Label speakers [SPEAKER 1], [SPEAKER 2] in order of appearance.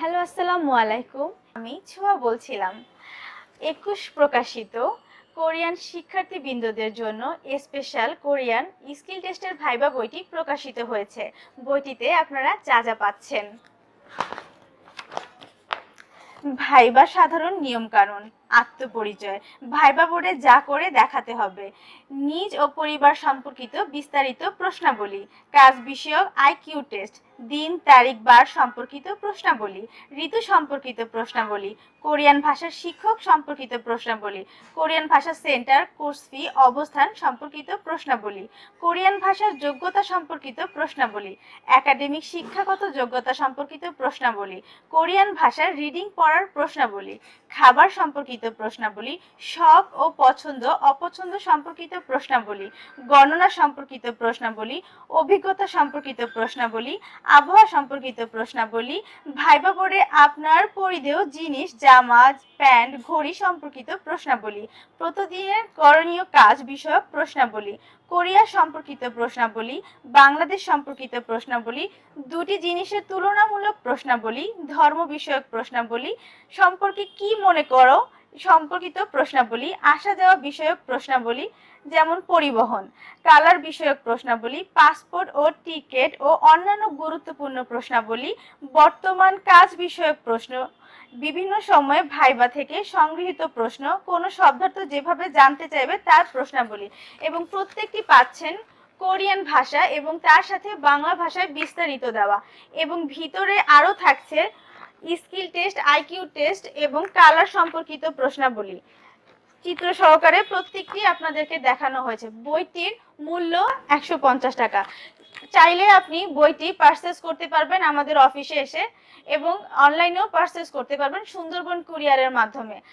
[SPEAKER 1] Hello, আসসালামু আলাইকুম। আমি ছোয়া বলছিলাম। একুশ প্রকাশিত কোরিয়ান শিক্ষার্থীবৃন্দদের জন্য স্পেশাল কোরিয়ান স্কিল টেস্টের ভাইবা বইটি প্রকাশিত হয়েছে। বইটিতে আপনারা যা যা পাচ্ছেন। ভাইবা সাধারণ নিয়মকানুন। আত্মপরিচয়। ভাইবা বোর্ডে যা করে দেখাতে হবে। নিজ ও পরিবার সম্পর্কিত বিস্তারিত প্রশ্নাবলী, কাজ বিষয়ক আইকিউ টেস্ট, দিন, তারিখ, বার সম্পর্কিত প্রশ্নাবলী, ঋতু সম্পর্কিত প্রশ্নাবলী, কোরিয়ান ভাষার শিক্ষক সম্পর্কিত প্রশ্নাবলী, কোরিয়ান ভাষা সেন্টার, কোর্স ফি, অবস্থান সম্পর্কিত প্রশ্নাবলী, কোরিয়ান ভাষার যোগ্যতা সম্পর্কিত প্রশ্নাবলী, একাডেমিক শিক্ষাগত যোগ্যতা সম্পর্কিত প্রশ্নাবলী, কোরিয়ান ভাষার রিডিং পড়ার প্রশ্নাবলী, খাবার সম্পর্কিত প্রশ্নাবলী, শখ ও পছন্দ, অপছন্দ সম্পর্কিত প্রশ্নাবলী, গণনা সম্পর্কিত প্রশ্নাবলী, অভিজ্ঞতা সম্পর্কিত প্রশ্নাবলী, আবহাওয়া সম্পর্কিত প্রশ্নাবলী, ভাইবা বোর্ডে আপনার পরিধেয় জিনিস, জামা, প্যান্ট, ঘড়ি সম্পর্কিত প্রশ্নাবলী, প্রতিদিনের করণীয় কাজ বিষয়ক প্রশ্নাবলী কোরিয়া সম্পর্কিত প্রশ্নাবলী, বাংলাদেশ সম্পর্কিত প্রশ্নাবলী, দুটি জিনিসের তুলনামূলক প্রশ্নাবলী, ধর্ম বিষয়ক প্রশ্নাবলী, সম্পর্কে কি মনে করো? সম্পর্কিত প্রশ্নাবলী, আসা যাওয়া বিষয়ক প্রশ্নাবলী, যেমন পরিবহন, কালার বিষয়ক প্রশ্নাবলী, পাসপোর্ট ও টিকিট ও অন্যান্য গুরুত্বপূর্ণ প্রশ্নাবলী, বর্তমান কাজ বিষয়ক প্রশ্ন, বিভিন্ন সময়ে ভাইবা থেকে সংগৃহীত প্রশ্ন, কোনো শব্দার্থ যেভাবে জানতে চাইবে তার প্রশ্নাবলী এবং প্রত্যেকটি পাচ্ছেন কোরিয়ান ভাষা এবং তার সাথে বাংলা ভাষায় বিস্তারিত দেওয়া এবং ভিতরে আরও থাকছে স্কিল টেস্ট, আইকিউ টেস্ট এবং কালার সম্পর্কিত প্রশ্নাবলী। চিত্র সহকারে প্রত্যেকটি আপনাদেরকে দেখানো হয়েছে। বইটির মূল্য একশো পঞ্চাশ টাকা। চাইলে আপনি বইটি পারচেস করতে পারবেন আমাদের অফিসে এসে এবং অনলাইনেও পারচেস করতে পারবেন সুন্দরবন কুরিয়ারের মাধ্যমে।